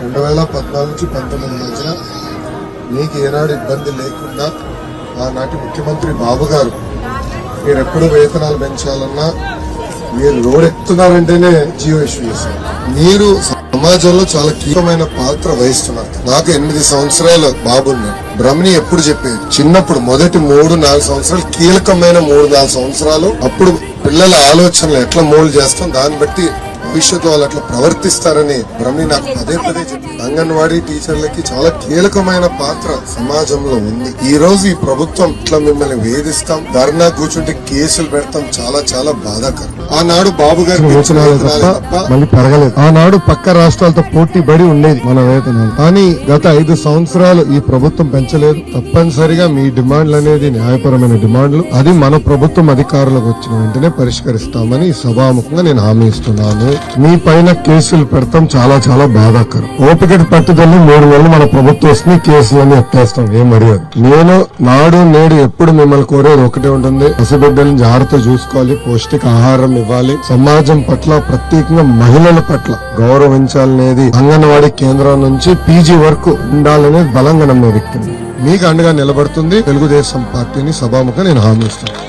రెండు వేల పద్నాలుగు నుంచి పంతొమ్మిది మధ్యన మీకు ఏనాడు ఇబ్బంది లేకుండా ఆనాటి ముఖ్యమంత్రి బాబు గారు మీరు ఎప్పుడు వేతనాలు పెంచాలన్నా మీరు రోడ్ జియో ఇష్యూ చేశారు. మీరు సమాజంలో చాలా కీలకమైన పాత్ర వహిస్తున్నారు. నాకు ఎనిమిది సంవత్సరాలు బాబున్నాడు బ్రహ్మని ఎప్పుడు చెప్పేది? చిన్నప్పుడు మొదటి మూడు నాలుగు సంవత్సరాలు కీలకమైన మూడు నాలుగు సంవత్సరాలు అప్పుడు పిల్లల ఆలోచనలు ఎట్లా మోల్డ్ చేస్తాం? దాన్ని బట్టి భవిష్యత్తు వాళ్ళు అట్లా ప్రవర్తిస్తారని బ్రహ్మి నాకు పదే పదే చెప్పి అంగన్వాడీ టీచర్లకి చాలా కీలకమైన పాత్ర సమాజంలో ఉంది. ఈ రోజు ఈ ప్రభుత్వం ఇట్లా మిమ్మల్ని వేధిస్తాం ధర్నా కూర్చుంటే కేసులు పెడతాం చాలా చాలా బాధాకరం. ఆనాడు బాబు మళ్ళీ పెరగలేదు. ఆనాడు పక్క రాష్ట్రాలతో పోటీ పడి ఉండేది. మన వేతనాలు. కానీ గత ఐదు సంవత్సరాలు ఈ ప్రభుత్వం పెంచలేదు. తప్పనిసరిగా మీ డిమాండ్లు అనేది న్యాయపరమైన డిమాండ్లు. అది మన ప్రభుత్వం అధికారులకు వచ్చిన వెంటనే పరిష్కరిస్తామని సభాముఖంగా నేను హామీ ఇస్తున్నాను. మీ పైన కేసులు పెడతాం చాలా చాలా బాధాకరం. ఓపిక పట్టుదల మూడు నెలలు మన ప్రభుత్వం వస్తుంది కేసులన్నీ ఎత్తేస్తాం ఏం మర్యాద. నేను నాడు నేడు ఎప్పుడు మిమ్మల్ని కోరేది ఒకటే ఉంటుంది. పసిబిడ్డలను జాగ్రత్త చూసుకోవాలి పౌష్టిక ఆహారం ఇవ్వాలి. సమాజం పట్ల ప్రత్యేకంగా మహిళల పట్ల గౌరవించాలనేది అంగన్వాడీ కేంద్రం నుంచి పీజీ వరకు ఉండాలనేది బలంగా నమ్మే వ్యక్తిని మీకు అండగా నిలబడుతుంది. తెలుగుదేశం పార్టీని సభాముఖంగా నేను హామీ ఇస్తాను.